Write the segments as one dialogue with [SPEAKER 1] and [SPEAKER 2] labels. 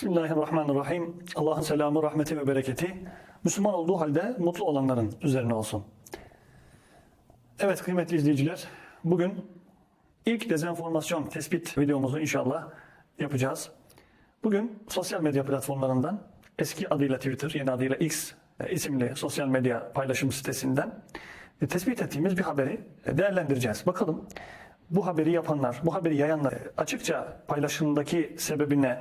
[SPEAKER 1] Bismillahirrahmanirrahim. Allah'ın selamı, rahmeti ve bereketi Müslüman olduğu halde mutlu olanların üzerine olsun. Evet kıymetli izleyiciler, bugün ilk dezenformasyon tespit videomuzu inşallah yapacağız. Bugün sosyal medya platformlarından eski adıyla Twitter, yeni adıyla X e, isimli sosyal medya paylaşım sitesinden e, tespit ettiğimiz bir haberi e, değerlendireceğiz. Bakalım bu haberi yapanlar, bu haberi yayanlar açıkça paylaşımdaki sebebine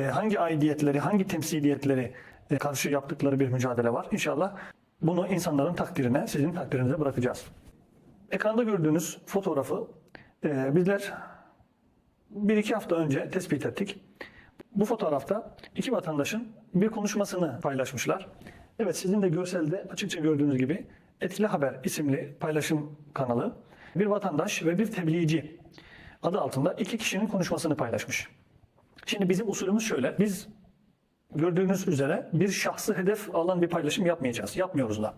[SPEAKER 1] hangi aidiyetleri, hangi temsiliyetleri e, karşı yaptıkları bir mücadele var. İnşallah bunu insanların takdirine, sizin takdirinize bırakacağız. Ekranda gördüğünüz fotoğrafı e, bizler bir iki hafta önce tespit ettik. Bu fotoğrafta iki vatandaşın bir konuşmasını paylaşmışlar. Evet sizin de görselde açıkça gördüğünüz gibi Etkili Haber isimli paylaşım kanalı bir vatandaş ve bir tebliğci adı altında iki kişinin konuşmasını paylaşmış. Şimdi bizim usulümüz şöyle. Biz gördüğünüz üzere bir şahsı hedef alan bir paylaşım yapmayacağız. Yapmıyoruz da.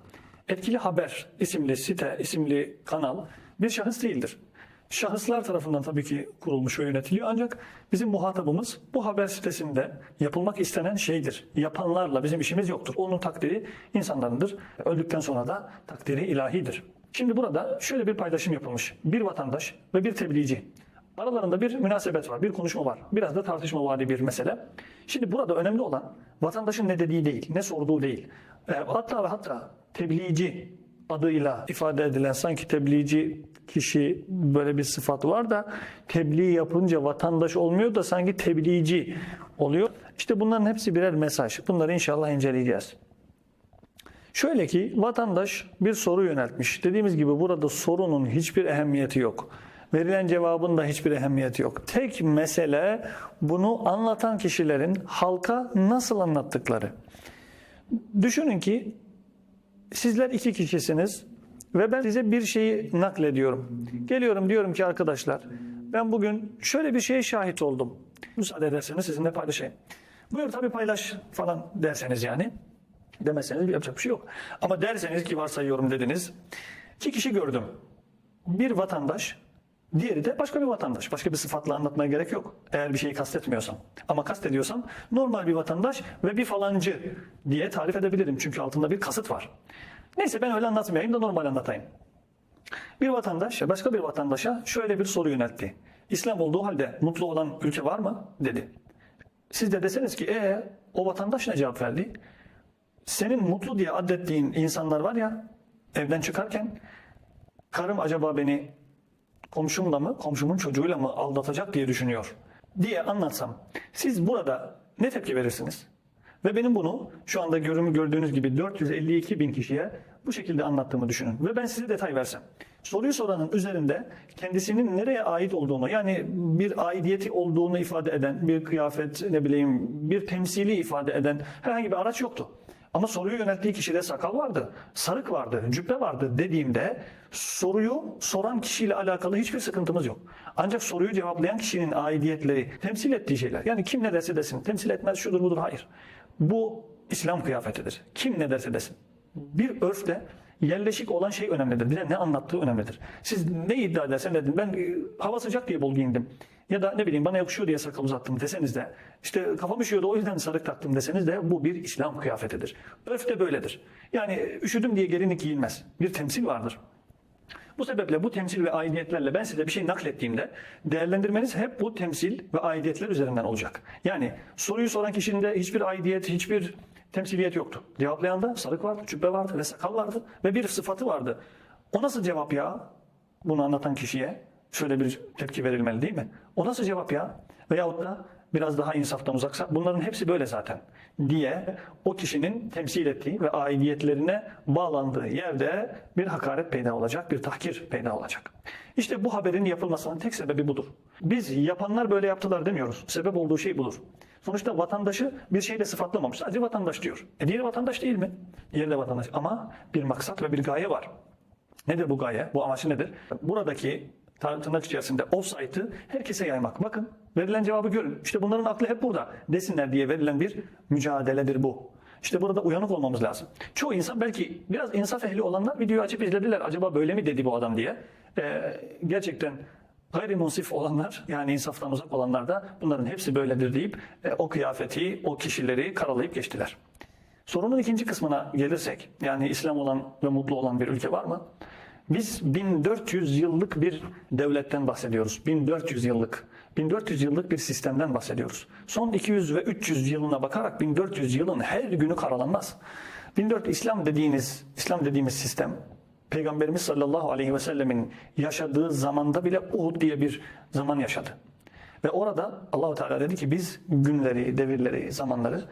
[SPEAKER 1] Etkili Haber isimli site, isimli kanal bir şahıs değildir. Şahıslar tarafından tabii ki kurulmuş ve yönetiliyor ancak bizim muhatabımız bu haber sitesinde yapılmak istenen şeydir. Yapanlarla bizim işimiz yoktur. Onun takdiri insanlarındır. Öldükten sonra da takdiri ilahidir. Şimdi burada şöyle bir paylaşım yapılmış. Bir vatandaş ve bir tebliğci. Aralarında bir münasebet var, bir konuşma var. Biraz da tartışma vari bir mesele. Şimdi burada önemli olan vatandaşın ne dediği değil, ne sorduğu değil. E, hatta ve hatta tebliğci adıyla ifade edilen sanki tebliğci kişi böyle bir sıfatı var da tebliğ yapınca vatandaş olmuyor da sanki tebliğci oluyor. İşte bunların hepsi birer mesaj. Bunları inşallah inceleyeceğiz. Şöyle ki vatandaş bir soru yöneltmiş. Dediğimiz gibi burada sorunun hiçbir ehemmiyeti yok. Verilen cevabın da hiçbir ehemmiyeti yok. Tek mesele bunu anlatan kişilerin halka nasıl anlattıkları. Düşünün ki sizler iki kişisiniz ve ben size bir şeyi naklediyorum. Geliyorum diyorum ki arkadaşlar ben bugün şöyle bir şeye şahit oldum. Müsaade ederseniz sizinle paylaşayım. Buyur tabii paylaş falan derseniz yani. Demezseniz yapacak bir şey yok. Ama derseniz ki varsayıyorum dediniz. İki kişi gördüm. Bir vatandaş, diğeri de başka bir vatandaş. Başka bir sıfatla anlatmaya gerek yok. Eğer bir şeyi kastetmiyorsam. Ama kastediyorsam normal bir vatandaş ve bir falancı diye tarif edebilirim. Çünkü altında bir kasıt var. Neyse ben öyle anlatmayayım da normal anlatayım. Bir vatandaş başka bir vatandaşa şöyle bir soru yöneltti. İslam olduğu halde mutlu olan ülke var mı? dedi. Siz de deseniz ki ee, o vatandaş ne cevap verdi? Senin mutlu diye adettiğin insanlar var ya evden çıkarken karım acaba beni komşumla mı, komşumun çocuğuyla mı aldatacak diye düşünüyor diye anlatsam siz burada ne tepki verirsiniz? Ve benim bunu şu anda görümü gördüğünüz gibi 452 bin kişiye bu şekilde anlattığımı düşünün. Ve ben size detay versem. Soruyu soranın üzerinde kendisinin nereye ait olduğunu yani bir aidiyeti olduğunu ifade eden bir kıyafet ne bileyim bir temsili ifade eden herhangi bir araç yoktu. Ama soruyu yönelttiği kişide sakal vardı, sarık vardı, cübbe vardı dediğimde soruyu soran kişiyle alakalı hiçbir sıkıntımız yok. Ancak soruyu cevaplayan kişinin aidiyetleri, temsil ettiği şeyler. Yani kim ne derse desin, temsil etmez şudur budur hayır. Bu İslam kıyafetidir. Kim ne derse desin. Bir örfte yerleşik olan şey önemlidir. Bir de ne anlattığı önemlidir. Siz ne iddia edersen edin. Ben e, hava sıcak diye bol giyindim. Ya da ne bileyim bana yakışıyor diye sakal uzattım deseniz de işte kafam üşüyordu o yüzden sarık taktım deseniz de bu bir İslam kıyafetidir. Örf de böyledir. Yani üşüdüm diye gelinlik giyilmez. Bir temsil vardır. Bu sebeple bu temsil ve aidiyetlerle ben size bir şey naklettiğimde değerlendirmeniz hep bu temsil ve aidiyetler üzerinden olacak. Yani soruyu soran kişinin de hiçbir aidiyet, hiçbir temsiliyet yoktu. Cevaplayan da sarık vardı, cübbe vardı ve sakal vardı ve bir sıfatı vardı. O nasıl cevap ya? Bunu anlatan kişiye şöyle bir tepki verilmeli değil mi? O nasıl cevap ya? Veyahut da biraz daha insaftan uzaksa bunların hepsi böyle zaten diye o kişinin temsil ettiği ve aidiyetlerine bağlandığı yerde bir hakaret peyda olacak, bir tahkir peyda olacak. İşte bu haberin yapılmasının tek sebebi budur. Biz yapanlar böyle yaptılar demiyoruz. Sebep olduğu şey budur. Sonuçta vatandaşı bir şeyle sıfatlamamış. Sadece vatandaş diyor. E diğeri vatandaş değil mi? Diğeri de vatandaş. Ama bir maksat ve bir gaye var. Nedir bu gaye? Bu amacı nedir? Buradaki tırnak içerisinde offside'ı herkese yaymak. Bakın verilen cevabı görün. İşte bunların aklı hep burada desinler diye verilen bir mücadeledir bu. İşte burada uyanık olmamız lazım. Çoğu insan belki biraz insaf ehli olanlar videoyu açıp izlediler. Acaba böyle mi dedi bu adam diye. Ee, gerçekten Gayrimunsif olanlar yani insaftan uzak olanlar da bunların hepsi böyledir deyip e, o kıyafeti, o kişileri karalayıp geçtiler. Sorunun ikinci kısmına gelirsek, yani İslam olan ve mutlu olan bir ülke var mı? Biz 1400 yıllık bir devletten bahsediyoruz. 1400 yıllık. 1400 yıllık bir sistemden bahsediyoruz. Son 200 ve 300 yılına bakarak 1400 yılın her günü karalanmaz. 1400 İslam dediğiniz, İslam dediğimiz sistem Peygamberimiz sallallahu aleyhi ve sellemin yaşadığı zamanda bile Uhud diye bir zaman yaşadı. Ve orada Allahu Teala dedi ki biz günleri, devirleri, zamanları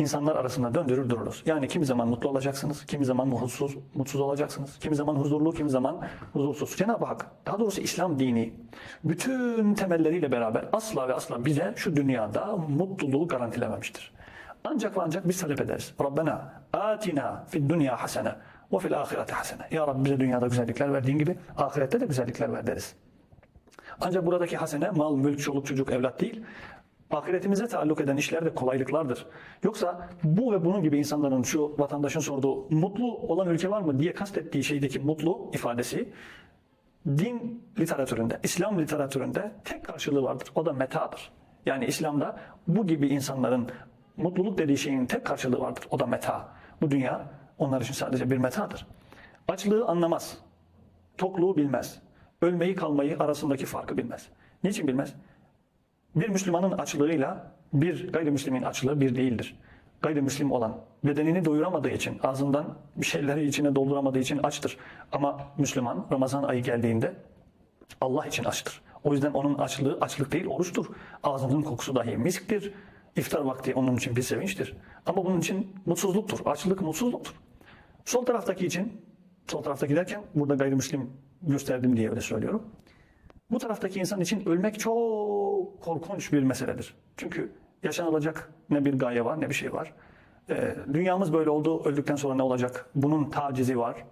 [SPEAKER 1] insanlar arasında döndürür dururuz. Yani kimi zaman mutlu olacaksınız, kimi zaman mutsuz, mutsuz olacaksınız, kimi zaman huzurlu, kimi zaman huzursuz. Cenab-ı Hak, daha doğrusu İslam dini bütün temelleriyle beraber asla ve asla bize şu dünyada mutluluğu garantilememiştir. Ancak ve ancak biz talep ederiz. Rabbena atina fid dünya hasene ve fil ahirete hasene. Ya Rabbi bize dünyada güzellikler verdiğin gibi ahirette de güzellikler ver deriz. Ancak buradaki hasene mal, mülk, çoluk, çocuk, evlat değil. Ahiretimize taalluk eden işler de kolaylıklardır. Yoksa bu ve bunun gibi insanların şu vatandaşın sorduğu mutlu olan ülke var mı diye kastettiği şeydeki mutlu ifadesi din literatüründe, İslam literatüründe tek karşılığı vardır. O da metadır. Yani İslam'da bu gibi insanların mutluluk dediği şeyin tek karşılığı vardır. O da meta. Bu dünya onlar için sadece bir metadır. Açlığı anlamaz. Tokluğu bilmez. Ölmeyi kalmayı arasındaki farkı bilmez. Niçin bilmez? Bir Müslümanın açlığıyla bir gayrimüslimin açlığı bir değildir. Gayrimüslim olan bedenini doyuramadığı için, ağzından bir şeyleri içine dolduramadığı için açtır. Ama Müslüman Ramazan ayı geldiğinde Allah için açtır. O yüzden onun açlığı açlık değil oruçtur. Ağzının kokusu dahi misktir. İftar vakti onun için bir sevinçtir. Ama bunun için mutsuzluktur. Açlık mutsuzluktur. Sol taraftaki için, sol taraftaki derken burada gayrimüslim gösterdim diye öyle söylüyorum. Bu taraftaki insan için ölmek çok korkunç bir meseledir. Çünkü yaşanılacak ne bir gaye var ne bir şey var. Ee, dünyamız böyle oldu, öldükten sonra ne olacak? Bunun tacizi var.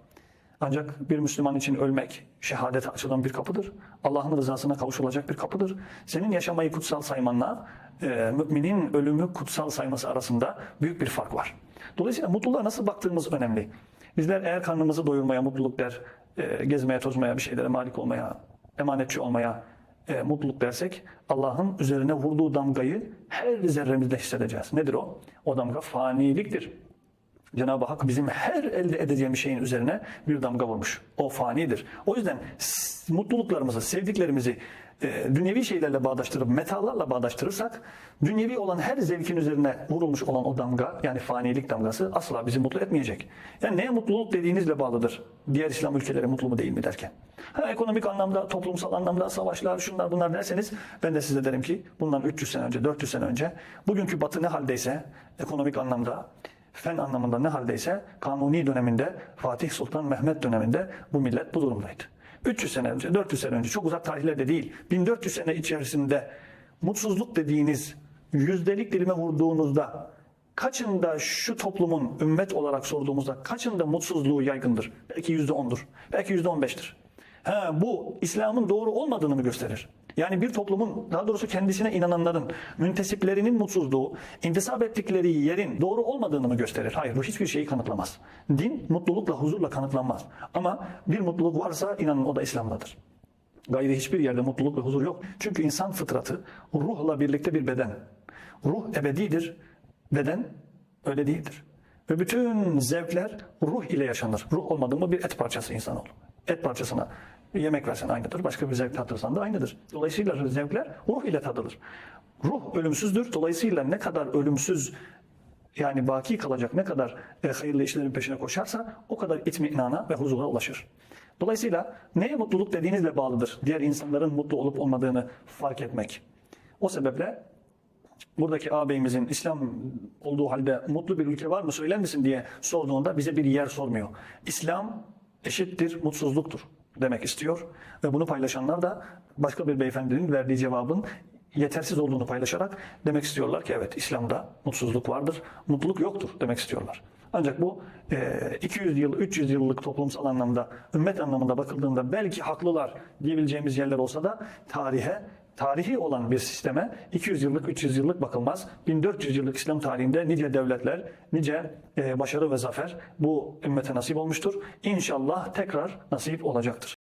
[SPEAKER 1] Ancak bir Müslüman için ölmek şehadete açılan bir kapıdır. Allah'ın rızasına kavuşulacak bir kapıdır. Senin yaşamayı kutsal saymanla e, müminin ölümü kutsal sayması arasında büyük bir fark var. Dolayısıyla mutluluğa nasıl baktığımız önemli. Bizler eğer karnımızı doyurmaya, mutluluk der, e, gezmeye, tozmaya, bir şeylere malik olmaya, emanetçi olmaya e, mutluluk dersek Allah'ın üzerine vurduğu damgayı her zerremizde hissedeceğiz. Nedir o? O damga faniliktir. Cenab-ı Hak bizim her elde edeceğimiz şeyin üzerine bir damga vurmuş. O fanidir. O yüzden mutluluklarımızı, sevdiklerimizi e, dünyevi şeylerle bağdaştırıp, metalarla bağdaştırırsak dünyevi olan her zevkin üzerine vurulmuş olan o damga yani fanilik damgası asla bizi mutlu etmeyecek. Yani neye mutluluk dediğinizle bağlıdır. Diğer İslam ülkeleri mutlu mu değil mi derken. Ha, ekonomik anlamda, toplumsal anlamda savaşlar, şunlar bunlar derseniz ben de size derim ki bundan 300 sene önce, 400 sene önce bugünkü batı ne haldeyse ekonomik anlamda fen anlamında ne haldeyse Kanuni döneminde Fatih Sultan Mehmet döneminde bu millet bu durumdaydı. 300 sene önce, 400 sene önce çok uzak tarihlerde değil 1400 sene içerisinde mutsuzluk dediğiniz yüzdelik dilime vurduğunuzda kaçında şu toplumun ümmet olarak sorduğumuzda kaçında mutsuzluğu yaygındır? Belki yüzde ondur. Belki yüzde on beştir. Ha, bu İslam'ın doğru olmadığını mı gösterir? Yani bir toplumun, daha doğrusu kendisine inananların, müntesiplerinin mutsuzluğu, intisap ettikleri yerin doğru olmadığını mı gösterir? Hayır, bu hiçbir şeyi kanıtlamaz. Din mutlulukla, huzurla kanıtlanmaz. Ama bir mutluluk varsa inanın o da İslam'dadır. Gayri hiçbir yerde mutluluk ve huzur yok. Çünkü insan fıtratı ruhla birlikte bir beden. Ruh ebedidir, beden öyle değildir. Ve bütün zevkler ruh ile yaşanır. Ruh olmadı mı bir et parçası insanoğlu. Et parçasına yemek versen aynıdır. Başka bir zevk tatırsan da aynıdır. Dolayısıyla zevkler ruh ile tadılır. Ruh ölümsüzdür. Dolayısıyla ne kadar ölümsüz yani baki kalacak ne kadar e, hayırlı işlerin peşine koşarsa o kadar itminana ve huzura ulaşır. Dolayısıyla neye mutluluk dediğinizle bağlıdır. Diğer insanların mutlu olup olmadığını fark etmek. O sebeple buradaki ağabeyimizin İslam olduğu halde mutlu bir ülke var mı söyler misin diye sorduğunda bize bir yer sormuyor. İslam eşittir mutsuzluktur demek istiyor ve bunu paylaşanlar da başka bir beyefendinin verdiği cevabın yetersiz olduğunu paylaşarak demek istiyorlar ki evet İslam'da mutsuzluk vardır, mutluluk yoktur demek istiyorlar. Ancak bu e, 200 yıl, 300 yıllık toplumsal anlamda, ümmet anlamında bakıldığında belki haklılar diyebileceğimiz yerler olsa da tarihe tarihi olan bir sisteme 200 yıllık, 300 yıllık bakılmaz. 1400 yıllık İslam tarihinde nice devletler, nice e, başarı ve zafer bu ümmete nasip olmuştur. İnşallah tekrar nasip olacaktır.